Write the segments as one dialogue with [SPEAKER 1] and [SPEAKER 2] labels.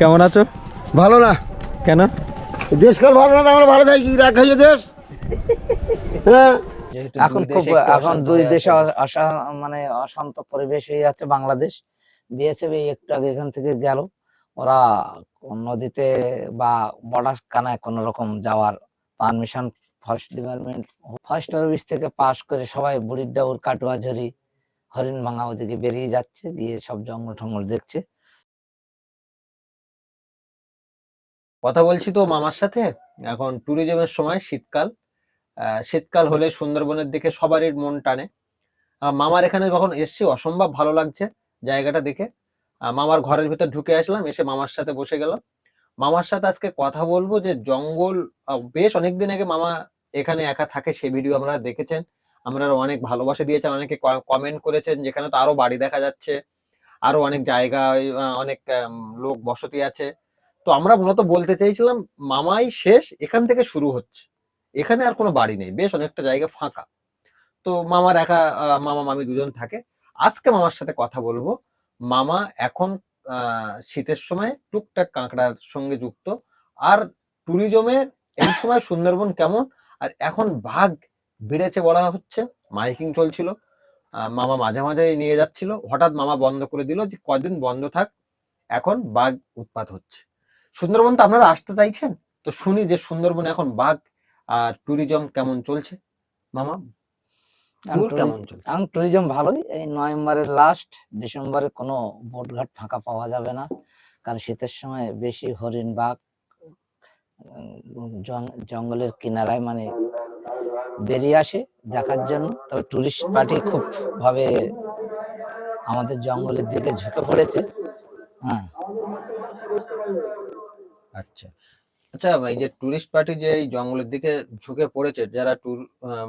[SPEAKER 1] কেমন আছো?
[SPEAKER 2] ভালো না।
[SPEAKER 1] কেন?
[SPEAKER 2] দেশকাল ভালো না আমরা ভালো থাকি রাগ খাইয়ে দেশ। হ্যাঁ।
[SPEAKER 3] এখন খুব এখন দুই দেশে অশা মানে অশান্ত পরিবেশ হয়ে যাচ্ছে বাংলাদেশ। বিএসএফ একটু আগে এখান থেকে গেল। ওরা নদীতে বা বর্ডার কানায় কোন রকম যাওয়ার permission forest department forest office থেকে পাস করে সবাই বুড়ির ডাউর কাটুয়াঝুরি হরিণ ভাঙা ওদিকে বেরিয়ে যাচ্ছে গিয়ে সব জঙ্গল টঙ্গল দেখছে।
[SPEAKER 4] কথা বলছি তো মামার সাথে। এখন ট্যুরিজমের সময় শীতকাল। শীতকাল হলে সুন্দরবনের দিকে সবারই মন টানে। মামার এখানে যখন এসছি অসম্ভব ভালো লাগছে জায়গাটা দেখে। মামার ঘরের ভিতর ঢুকে আসলাম এসে মামার সাথে বসে গেলাম। মামার সাথে আজকে কথা বলব যে জঙ্গল বেশ অনেকদিন আগে মামা এখানে একা থাকে সেই ভিডিও আমরা দেখেছেন। আমরা অনেক ভালোবাসা দিয়েছেন অনেকে কমেন্ট করেছেন যেখানে তো আরও বাড়ি দেখা যাচ্ছে। আরও অনেক জায়গায় আহ, অনেক লোক বসতি আছে। তো আমরা মূলত বলতে চাইছিলাম, মামাই শেষ, এখান থেকে শুরু হচ্ছে। এখানে আর কোনো বাড়ি নেই, বেশ অনেকটা জায়গা ফাঁকা। তো মামার একা মামা, মামি দুজন থাকে। আজকে মামার সাথে কথা বলব। মামা এখন শীতের সময় টুকটাক কাঁকড়ার সঙ্গে যুক্ত। আর ট্যুরিজমের এই সময় সুন্দরবন কেমন? আর এখন বাঘ বেড়েছে বলা হচ্ছে, মাইকিং চলছিল। মামা মাঝে মাঝে নিয়ে যাচ্ছিল। হঠাৎ মামা বন্ধ করে দিল যে, কদিন বন্ধ থাক, এখন বাঘ উৎপাত হচ্ছে। সুন্দরবন তো আপনারা আসতে চাইছেন? তো শুনি যে সুন্দরবন এখন বাঘ আর ট্যুরিজম কেমন চলছে? মামা?
[SPEAKER 3] এখন
[SPEAKER 4] কেমন চলছে?
[SPEAKER 3] এখন ট্যুরিজম ভালোই। এই নভেম্বরের লাস্ট ডিসেম্বরে কোনো বোটঘাট ফাঁকা পাওয়া যাবে না। কারণ শীতের সময় বেশি হরিণ বাঘ জঙ্গলের কিনারায় মানে বেরিয়ে আসে দেখার জন্য। তবে টুরিস্ট পার্টি খুব ভাবে আমাদের জঙ্গলের দিকে ঝুঁকে পড়েছে। হ্যাঁ।
[SPEAKER 4] আচ্ছা। আচ্ছা এই যে টুরিস্ট পার্টি যে এই জঙ্গলের দিকে ঝুঁকে পড়েছে যারা ট্যুর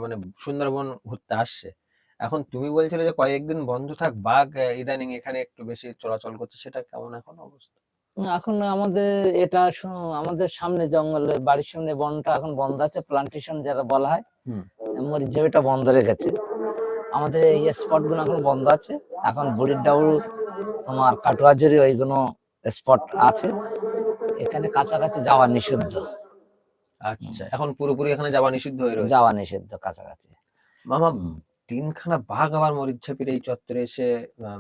[SPEAKER 4] মানে সুন্দরবন ঘুরতে আসছে এখন তুমি বলছিলে যে কয়েকদিন বন্ধ থাক বাঘ ইদানিং এখানে একটু বেশি চলাচল করছে সেটা কেমন এখন অবস্থা?
[SPEAKER 3] এখন আমাদের এটা আমাদের সামনে জঙ্গলের বাড়ির সামনে বনটা এখন বন্ধ আছে প্লান্টেশন যারা বলা হয়
[SPEAKER 4] হুম।
[SPEAKER 3] মরিচঝাপিটা বন্ধ রেখেছে আমাদের এই স্পটগুলো এখন বন্ধ আছে এখন বুড়ির ডাউল তোমার কাটুয়াঝুরি ওইগুলো স্পট আছে। এখানে কাছাকাছি যাওয়া নিষিদ্ধ।
[SPEAKER 4] আচ্ছা এখন পুরোপুরি এখানে যাওয়া নিষিদ্ধ হয়ে রয়েছে?
[SPEAKER 3] যাওয়া নিষিদ্ধ কাছাকাছি।
[SPEAKER 4] মামা তিনখানা বাঘ আবার মরিচ্ছাপির এই চত্বরে এসে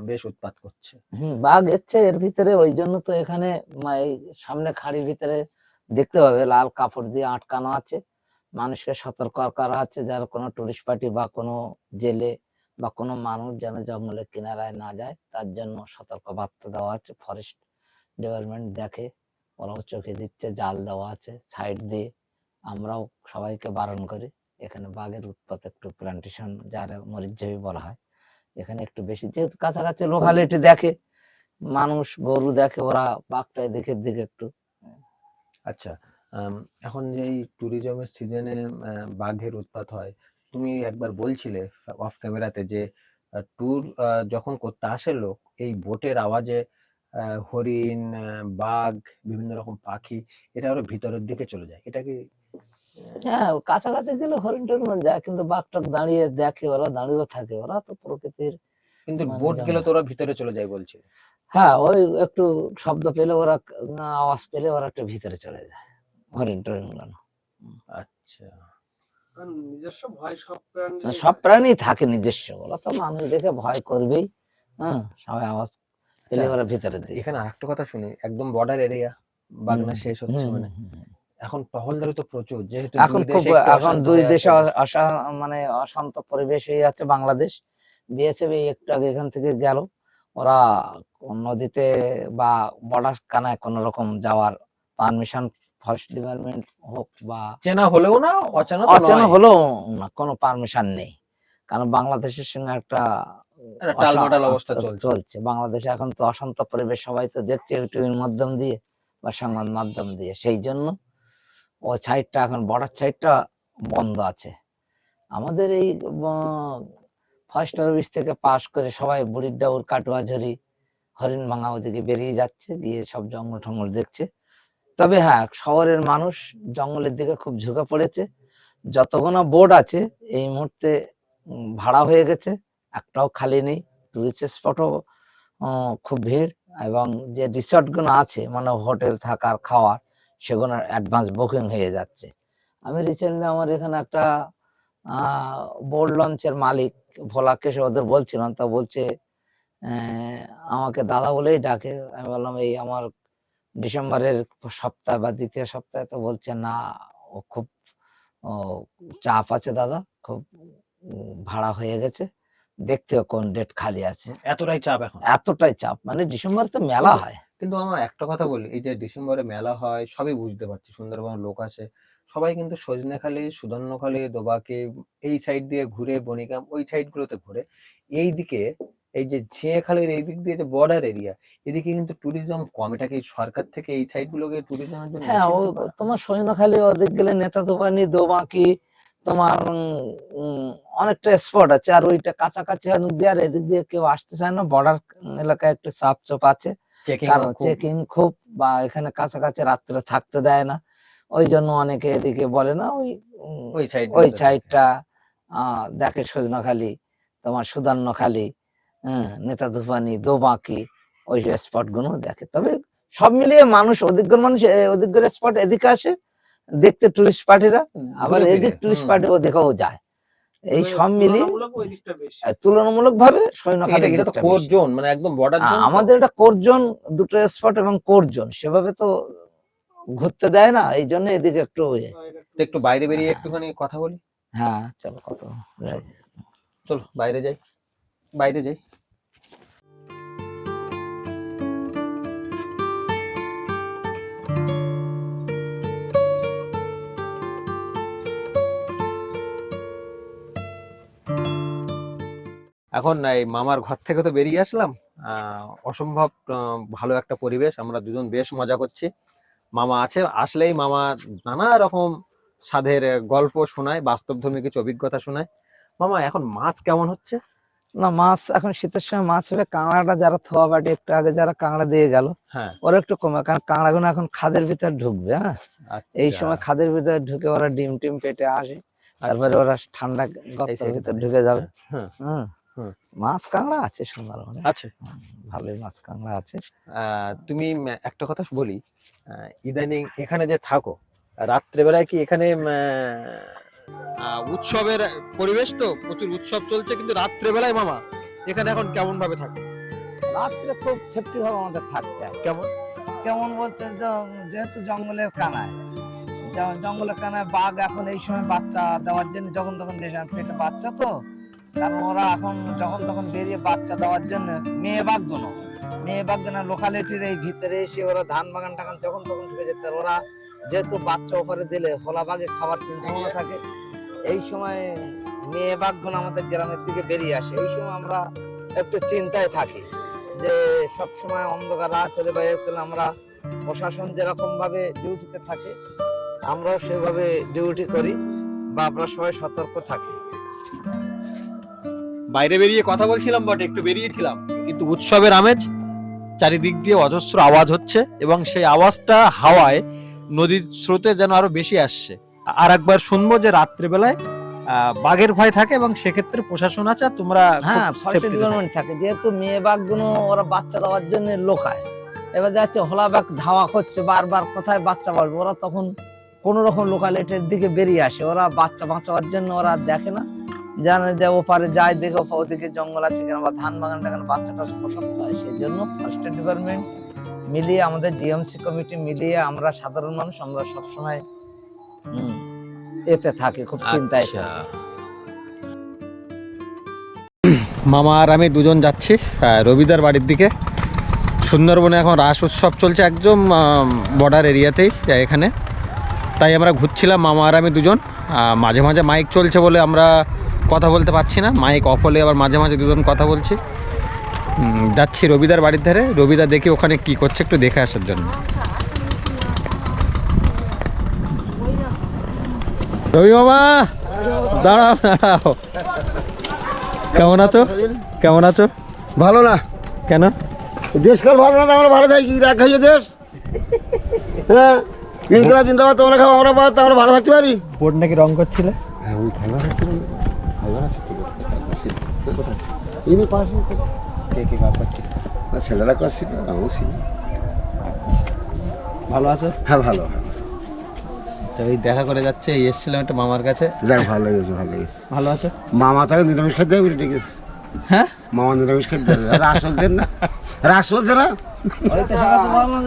[SPEAKER 4] বেশ উৎপাত করছে।
[SPEAKER 3] হম বাঘ এসছে এর ভিতরে ওই জন্য তো এখানে এই সামনে খাড়ির ভিতরে দেখতে পাবে লাল কাপড় দিয়ে আটকানো আছে। মানুষকে সতর্ক করা আছে যার কোনো টুরিস্ট পার্টি বা কোনো জেলে বা কোনো মানুষ যেন জঙ্গলের কিনারায় না যায় তার জন্য সতর্ক বার্তা দেওয়া আছে ফরেস্ট ডিপার্টমেন্ট দেখে। ওরাও চোখে দিচ্ছে, জাল দেওয়া আছে সাইড দিয়ে আমরাও সবাইকে বারণ করি। এখানে বাঘের উৎপাত একটু প্লান্টেশন যারা মরিচঝাপি বলা হয়, এখানে একটু বেশি। যেহেতু কাছাকাছি লোকালিটি দেখে, মানুষ, গরু দেখে, ওরা বাঘটাই দেখে দিকে একটু।
[SPEAKER 4] আচ্ছা এখন যে এই ট্যুরিজমের সিজনে বাঘের উৎপাত হয়। তুমি একবার বলছিলে অফ ক্যামেরাতে যে ট্যুর যখন করতে আসে লোক, এই বোটের আওয়াজে হরিণ বাঘ বিভিন্ন রকম পাখি এটা আরও ভিতরের দিকে চলে যায়। এটা কি
[SPEAKER 3] হ্যাঁ কাছাকাছি গেলে হরিণ টরিণ যায় কিন্তু বাঘটা দাঁড়িয়ে দেখে ওরা দাঁড়িয়ে থাকে। ওরা তো প্রকৃতির
[SPEAKER 4] কিন্তু
[SPEAKER 3] মানে
[SPEAKER 4] বোট গেলে তো ওরা ভিতরে চলে যায় বলছে।
[SPEAKER 3] হ্যাঁ ওই একটু শব্দ পেলে ওরা না আওয়াজ পেলে ওরা একটু ভিতরে চলে যায় হরিণ টরিণগুলো
[SPEAKER 4] আচ্ছা।
[SPEAKER 2] নিজস্ব ভয় সব প্রাণী
[SPEAKER 3] সব প্রাণী থাকে নিজস্ব ওরা তো মানুষ দেখে ভয় করবেই। হ্যাঁ সবাই আওয়াজ
[SPEAKER 4] আচ্ছা,
[SPEAKER 3] ভিতরে দিয়ে
[SPEAKER 4] এখানে আরেকটা কথা শুনি একদম বর্ডার এরিয়া বাগনা শেষ হচ্ছে মানে। এখন টহলদারি তো প্রচুর যেহেতু
[SPEAKER 3] এখন খুব এখন দুই দেশে
[SPEAKER 4] আছে।
[SPEAKER 3] অশা মানে অশান্ত পরিবেশ হয়ে যাচ্ছে বাংলাদেশ। বিএসএফ একটু আগে এখান থেকে গেল। ওরা নদীতে বা বর্ডার কানায় কোন রকম যাওয়ার পারমিশন ফরেস্ট ডিপার্টমেন্ট হোক বা
[SPEAKER 4] চেনা হলেও না অচেনা
[SPEAKER 3] অচেনা হলেও না কোনো পারমিশন নেই। কারণ বাংলাদেশের সঙ্গে একটা
[SPEAKER 4] টালমাটাল অবস্থা চলছে।
[SPEAKER 3] বাংলাদেশে এখন তো অশান্ত পরিবেশ সবাই তো দেখছে ইউটিউবের মাধ্যম দিয়ে বা সংবাদ মাধ্যম দিয়ে। সেই জন্য ও সাইডটা এখন বর্ডার সাইডটা বন্ধ আছে। আমাদের এই ফার্স্ট অফিস থেকে পাস করে সবাই বুড়ির ডাউর কাটুয়াঝুরি হরিণ ভাঙা ওদিকে বেরিয়ে যাচ্ছে গিয়ে সব জঙ্গল টঙ্গল দেখছে। তবে হ্যাঁ শহরের মানুষ জঙ্গলের দিকে খুব ঝুঁকে পড়েছে। যতগুলো বোর্ড আছে এই মুহূর্তে ভাড়া হয়ে গেছে। একটাও খালি নেই টুরিস্ট স্পটও খুব ভিড় এবং যে রিসর্টগুলো আছে মানে হোটেল থাকার, খাওয়ার সেগুলো অ্যাডভান্স বুকিং হয়ে যাচ্ছে। আমি রিসেন্টলি আমার এখানে একটা বোর্ড লঞ্চের মালিক ভোলাকে সে ওদের বলছিলাম, তা বলছে আমাকে দাদা বলেই ডাকে। আমি বললাম, এই আমার ডিসেম্বরের সপ্তাহ বা দ্বিতীয় সপ্তাহে? তো বলছে, না, ও খুব চাপ আছে দাদা, খুব ভাড়া হয়ে গেছে। দেখতে কোন ডেট খালি আছে।
[SPEAKER 4] এতটাই চাপ এখন?
[SPEAKER 3] এতটাই চাপ মানে ডিসেম্বরে তো মেলা হয়।
[SPEAKER 4] কিন্তু আমার একটা কথা বলি এই যে ডিসেম্বরে মেলা হয় সবই বুঝতে পারছি সুন্দরবন লোক আসে। সবাই কিন্তু সজনেখালি সুধন্যখালি দোবাকে এই সাইড দিয়ে ঘুরে বনিগাম ওই সাইড গুলোতে ঘুরে। এই দিকে এই যে ঝিঁয়েখালির এই দিক দিয়ে যে বর্ডার এরিয়া এদিকে কিন্তু ট্যুরিজম কম। এটা কি সরকার থেকে এই সাইড গুলোকে ট্যুরিজমের জন্য
[SPEAKER 3] হ্যাঁ? তোমার সৈন্যখালী ওদিক গেলে নেতা দোকানি দোবাকি তোমার অনেকটা স্পট আছে। আর ওইটা কাছাকাছি দিয়ে আর এদিক দিয়ে কেউ আসতে চায় না। বর্ডার এলাকায় একটু চাপ চাপ আছে কারণ চেকিং খুব বা এখানে কাছাকাছি রাত্রে থাকতে দেয় না। ওই জন্য অনেকে এদিকে বলে না ওই
[SPEAKER 4] ওই সাইড
[SPEAKER 3] ওই সাইডটা আহ দেখে সজনাখালি তোমার সুদান্নখালি হ্যাঁ নেতা ধুপানি দোবাকি ওই স্পটগুলো দেখে। তবে সব মিলিয়ে মানুষ অধিকজন মানুষ অধিকজন স্পট এদিকে আসে দেখতে টুরিস্ট পার্টিরা আবার এদিক টুরিস্ট পার্টি ওদিকেও যায়। এই সব মিলিয়ে তুলনামূলক ভাবে সৈন্যখালী
[SPEAKER 4] এটা তো কোর জোন মানে একদম বর্ডার
[SPEAKER 3] আমাদের এটা কোরজন দুটো স্পট এবং কোরজন সেভাবে তো ঘুরতে দেয় না এই জন্য এদিকে একটু ইয়ে।
[SPEAKER 4] একটু বাইরে বেরিয়ে একটুখানি কথা বলি?
[SPEAKER 3] হ্যাঁ চলো কত
[SPEAKER 4] চলো বাইরে যাই। বাইরে যাই। এখন এই মামার ঘর থেকে তো বেরিয়ে আসলাম। আহ, অসম্ভব ভালো একটা পরিবেশ। আমরা দুজন বেশ মজা করছি। মামা আছে আসলেই মামা নানা রকম স্বাদের আহ, গল্প শোনায় বাস্তবধর্মী কিছু অভিজ্ঞতা শোনায়। মামা এখন মাছ কেমন হচ্ছে?
[SPEAKER 3] না মাছ এখন শীতের সময় মাছ হলে কাঁকড়াটা যারা থোয়া বাটি একটু আগে যারা কাঁকড়া দিয়ে গেল
[SPEAKER 4] হ্যাঁ।
[SPEAKER 3] ওরা একটু কমে কারণ কাঁকড়াগুলো এখন খাদের ভিতর ঢুকবে হ্যাঁ? এই
[SPEAKER 4] আচ্ছা,
[SPEAKER 3] সময় খাদের ভিতরে ঢুকে ওরা ডিম টিম পেটে আসে তারপরে
[SPEAKER 4] আচ্ছা,
[SPEAKER 3] ওরা ঠান্ডা গর্তের ভিতর। ঢুকে যাবে।
[SPEAKER 4] হ্যাঁ, হুম।
[SPEAKER 3] মাছ কাঁকড়া আছে সুন্দরবনে
[SPEAKER 4] আছে।
[SPEAKER 3] ভালোই মাছ কাঁকড়া আছে
[SPEAKER 4] তুমি একটা কথা বলি ইদানিং এখানে যে থাকো রাত্রেবেলায় কি এখানে
[SPEAKER 2] উৎসবের পরিবেশ তো? প্রচুর উৎসব চলছে কিন্তু রাত্রেবেলায় মামা এখানে এখন কেমন ভাবে থাকে?
[SPEAKER 3] রাত্রে খুব সেফটি ভাবে আমাদের থাকতে হয়।
[SPEAKER 2] কেমন?
[SPEAKER 3] কেমন বলতে যেহেতু জঙ্গলের কানায় জঙ্গলের কানায় বাঘ এখন এই সময় বাচ্চা দেওয়ার জন্য যখন তখন পেটে বাচ্চা তো? কারণ ওরা এখন যখন তখন বেরিয়ে বাচ্চা দেওয়ার জন্য মেয়ে বাঘগুলো মেয়ে বাঘগুলো লোকালিটির এই ভিতরে এসে ওরা ধান বাগান টাগান যখন তখন ঢুকে যেতে ওরা যেহেতু বাচ্চা ওপরে দিলে হোলা বাঘে খাবার চিন্তা ভাবনা থাকে, এই সময় মেয়ে বাঘ আমাদের গ্রামের দিকে বেরিয়ে আসে। এই সময় আমরা একটু চিন্তায় থাকি যে সব সময় অন্ধকার, রাত হলে বা আমরা প্রশাসন যেরকম ভাবে ডিউটিতে থাকে, আমরাও সেভাবে ডিউটি করি বা আমরা সবাই সতর্ক থাকি।
[SPEAKER 4] বাইরে বেরিয়ে কথা বলছিলাম বটে একটু বেরিয়েছিলাম। কিন্তু উৎসবের আমেজ চারিদিক দিয়ে অজস্র আওয়াজ হচ্ছে এবং সেই আওয়াজটা হাওয়ায় নদীর স্রোতে যেন আরও বেশি আসছে। আর একবার শুনব যে রাত্রেবেলায় আহ, বাঘের ভয় থাকে এবং সেক্ষেত্রে প্রশাসন আছে তোমরা
[SPEAKER 3] হ্যাঁ
[SPEAKER 4] থাকো।
[SPEAKER 3] ডিপার্টমেন্ট থাকে। যেহেতু মেয়ে বাঘগুলো ওরা বাচ্চা দেওয়ার জন্য লোকায় এবার যাচ্ছে হোলা বাঘ ধাওয়া করছে বারবার কোথায় বাচ্চা পারবে ওরা তখন কোন রকম লোকালিটির দিকে বেরিয়ে আসে। ওরা বাচ্চা বাঁচাবার জন্য ওরা দেখে না। জানে যে ওপারে যায় দেখে ওদিকে জঙ্গল আছে কিনা বা ধান বাগান টাগান বাচ্চাটা প্রসক্ত হয় সেই জন্য ফরেস্ট ডিপার্টমেন্ট মিলিয়ে আমাদের জিএমসি কমিটি মিলিয়ে আমরা সাধারণ মানুষ আমরা সবসময় এতে থাকি খুব চিন্তায়
[SPEAKER 4] আচ্ছা।
[SPEAKER 3] থাকি।
[SPEAKER 4] মামা আর আমি দুজন যাচ্ছি রবিদার বাড়ির দিকে। সুন্দরবনে এখন রাস উৎসব চলছে একদম বর্ডার এরিয়াতেই এখানে। তাই আমরা ঘুরছিলাম মামা আর আমি দুজন। মাঝে মাঝে মাইক চলছে বলে আমরা কথা বলতে পারছি না। মাইক অফ হলে আবার মাঝে মাঝে দুজন কথা বলছি। যাচ্ছি রবিদার বাড়ির ধারে। রবিদা দেখি ওখানে কি করছে একটু দেখে আসার জন্য। রবি মামা দাঁড়াও দাঁড়াও। কেমন আছো? কেমন আছো?
[SPEAKER 2] ভালো না।
[SPEAKER 4] কেন?
[SPEAKER 2] দেশকাল ভালো না আমরা ভালো থাকি রাগ খাইয়ে দেশ। হ্যাঁ ইনকলা জিন্দাবাদ তোমরা খাও আমরা বাদ আমরা ভালো থাকতে পারি।
[SPEAKER 4] বোর্ড নাকি রং করছিলে?
[SPEAKER 2] হ্যাঁ ওই ফাইবার আছে ফাইবার আছে
[SPEAKER 4] কে কে কাজ
[SPEAKER 2] ছেলেরা করছিল আমিও ছিল
[SPEAKER 4] ভালো আছো?
[SPEAKER 2] হ্যাঁ ভালো ভালো।
[SPEAKER 4] আচ্ছা এই দেখা করে যাচ্ছে এই এসেছিলাম একটা মামার কাছে।
[SPEAKER 2] যাক ভালো লেগেছে ভালো লেগেছে।
[SPEAKER 4] ভালো আছে?
[SPEAKER 2] মামা তাকে নিরামিষ খেতে হবে ঠিক আছে।
[SPEAKER 4] হ্যাঁ?
[SPEAKER 2] মামা নিরামিষ খেতে হবে রাস দেন না। রাস চলছে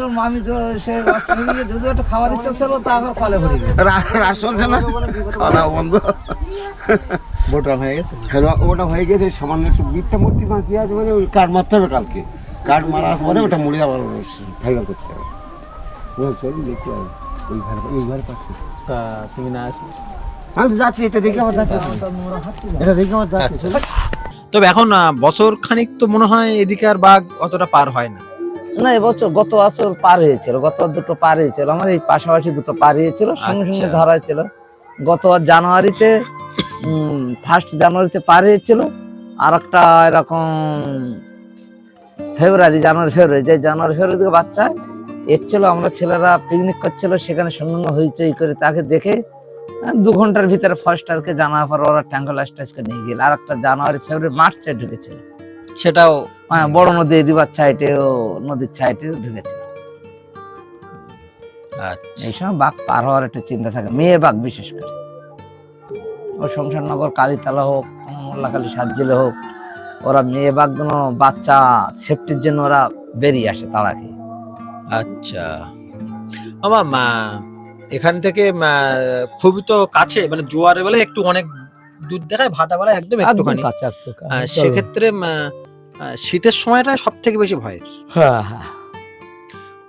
[SPEAKER 3] তো মামি সে একটা খাবার ইচ্ছা ছিল তা আবার কলে ভরে
[SPEAKER 2] রাস চলছে না? খাওয়া বন্ধ।
[SPEAKER 4] বোট হয়ে গেছে?
[SPEAKER 2] ওটা হয়ে গেছে সামান্য একটু বিটটা মূর্তি বাকি আছে মানে ওই কাঠ মারতে হবে কালকে। কাঠ মারার পরে ওটা মুড়ি আবার করতে হবে। ও চলুন দেখতে ওই ঘরে ওই ঘরে পাচ্ছে
[SPEAKER 4] তা তুমি না আসলে?
[SPEAKER 2] আমি তো যাচ্ছি এটা দেখে আমার যাচ্ছে। এটা দেখে আমার যাচ্ছে।
[SPEAKER 4] তবে এখন বছর খানিক তো মনে হয় এদিকে আর বাঘ অতটা পার হয় না।
[SPEAKER 3] না এবছর গত বছর পার হয়েছিল গত দুটো পার হয়েছিল আমার এই পাশাপাশি দুটো পার হয়েছিল সঙ্গে সঙ্গে
[SPEAKER 4] আচ্ছা।
[SPEAKER 3] ধরা হয়েছিল। গতবার জানুয়ারিতে ফার্স্ট জানুয়ারিতে পার হয়েছিল আর একটা এরকম ফেব্রুয়ারি জানুয়ারি ফেব্রুয়ারি যে জানুয়ারি ফেব্রুয়ারি থেকে বাচ্চা এসছিল আমরা ছেলেরা পিকনিক করছিল সেখানে সামান্য হইচই করে তাকে দেখে দু ঘণ্টার ভিতরে ফার্স্ট ফরেস্টারকে জানার পর ওরা ট্যাঙ্গল স্টাইসকে নিয়ে গেল। আর একটা জানুয়ারি ফেব্রুয়ারি মার্চে ঢুকেছিল।
[SPEAKER 4] সেটাও
[SPEAKER 3] হ্যাঁ বড় নদী রিভার সাইডে ও নদীর সাইডে ঢুকেছে।
[SPEAKER 4] আচ্ছা।
[SPEAKER 3] এই সময় বাঘ পার হওয়ার একটা চিন্তা থাকে মেয়ে বাঘ বিশেষ করে। ও সংসার শমশাননগর কালীতলা হোক মোল্লাকালী সাতজিলে হোক ওরা মেয়ে বাঘগুলো বাচ্চা সেফটির জন্য ওরা বেরিয়ে আসে তাড়া খেয়ে
[SPEAKER 4] আচ্ছা। আমার মা এখান থেকে খুবই তো কাছে মানে জোয়ারে বেলা একটু অনেক দূর দেখায় ভাটা বেলা একদম একটুখানি। সেক্ষেত্রে শীতের সময়টা সব থেকে বেশি ভয়ের।
[SPEAKER 3] হ্যাঁ হ্যাঁ।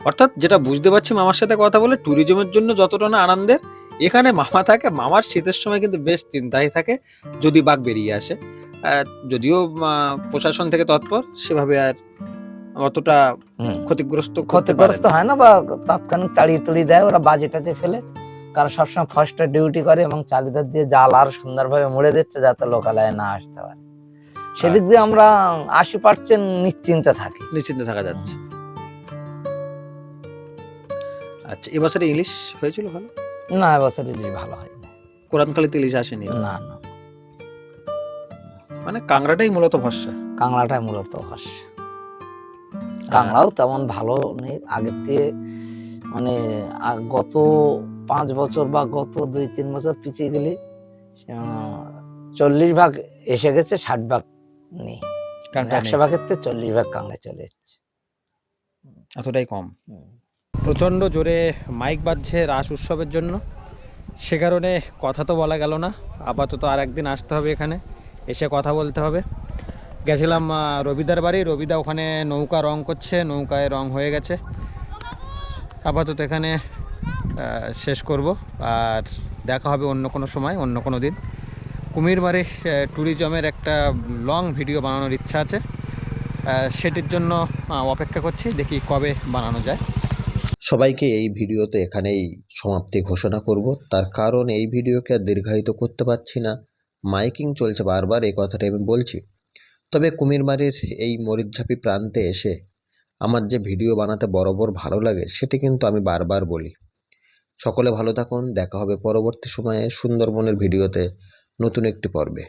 [SPEAKER 4] অর্থাৎ যেটা বুঝতে পারছি মামার সাথে কথা বলে ট্যুরিজমের জন্য যতটা না আনন্দের এখানে মামা থাকে মামার শীতের সময় কিন্তু বেশ চিন্তায় থাকে যদি বাঘ বেরিয়ে আসে। যদিও প্রশাসন থেকে তৎপর সেভাবে আর অতটা ক্ষতিগ্রস্ত
[SPEAKER 3] ক্ষতিগ্রস্ত হয় না বা তাৎক্ষণিক তাড়িয়ে তুড়িয়ে দেয় ওরা বাজেটাতে ফেলে। কারণ সবসময় ফার্স্টে ডিউটি করে এবং চালিদার দিয়ে জাল আর সুন্দরভাবে মুড়ে দিচ্ছে যাতে লোকালয়ে না আসতে পারে। সেদিক দিয়ে আমরা আশি পার্সেন্ট নিশ্চিন্তে থাকি।
[SPEAKER 4] নিশ্চিন্তে থাকা যাচ্ছে। আচ্ছা এবছরে ইলিশ হয়েছিল ভালো?
[SPEAKER 3] না এবছর ইলিশ ভালো হয়
[SPEAKER 4] কোরআনখালিতে ইলিশ আসেনি?
[SPEAKER 3] না না।
[SPEAKER 4] মানে কাংড়াটাই মূলত ভরসা
[SPEAKER 3] কাংলাটাই মূলত হাস কাংলাও তেমন ভালো নেই। আগের থেকে মানে গত পাঁচ বছর বা গত দুই তিন বছর পিছিয়ে গেলে চল্লিশ ভাগ এসে গেছে ষাট ভাগ নেই।
[SPEAKER 4] কাংড়া
[SPEAKER 3] একশো ভাগের থেকে চল্লিশ ভাগ কাংলায় চলে যাচ্ছে।
[SPEAKER 4] এতটাই কম। প্রচণ্ড জোরে মাইক বাজছে রাস উৎসবের জন্য। সে কারণে কথা তো বলা গেল না। আপাতত আর একদিন আসতে হবে এখানে। এসে কথা বলতে হবে। গেছিলাম রবিদার বাড়ি। রবিদা ওখানে নৌকা রং করছে। নৌকায় রং হয়ে গেছে। আপাতত এখানে শেষ করব। আর দেখা হবে অন্য কোনো সময় অন্য কোনো দিন। কুমিরমারি ট্যুরিজমের একটা লং ভিডিও বানানোর ইচ্ছা আছে। সেটির জন্য অপেক্ষা করছি, দেখি কবে বানানো যায়।
[SPEAKER 1] সবাইকে এই ভিডিওতে এখানেই সমাপ্তি ঘোষণা করব। তার কারণ এই ভিডিওকে আর দীর্ঘায়িত করতে পারছি না। মাইকিং চলছে বারবার, এই কথাটা আমি বলছি। তবে কুমিরমারির এই মরিচঝাপি প্রান্তে এসে আমার যে ভিডিও বানাতে বরাবর ভালো লাগে, সেটি কিন্তু আমি বারবার বলি। সকলে ভালো থাকুন, দেখা হবে পরবর্তী সময়ে সুন্দরবনের ভিডিওতে। নতুন একটি পর্বে।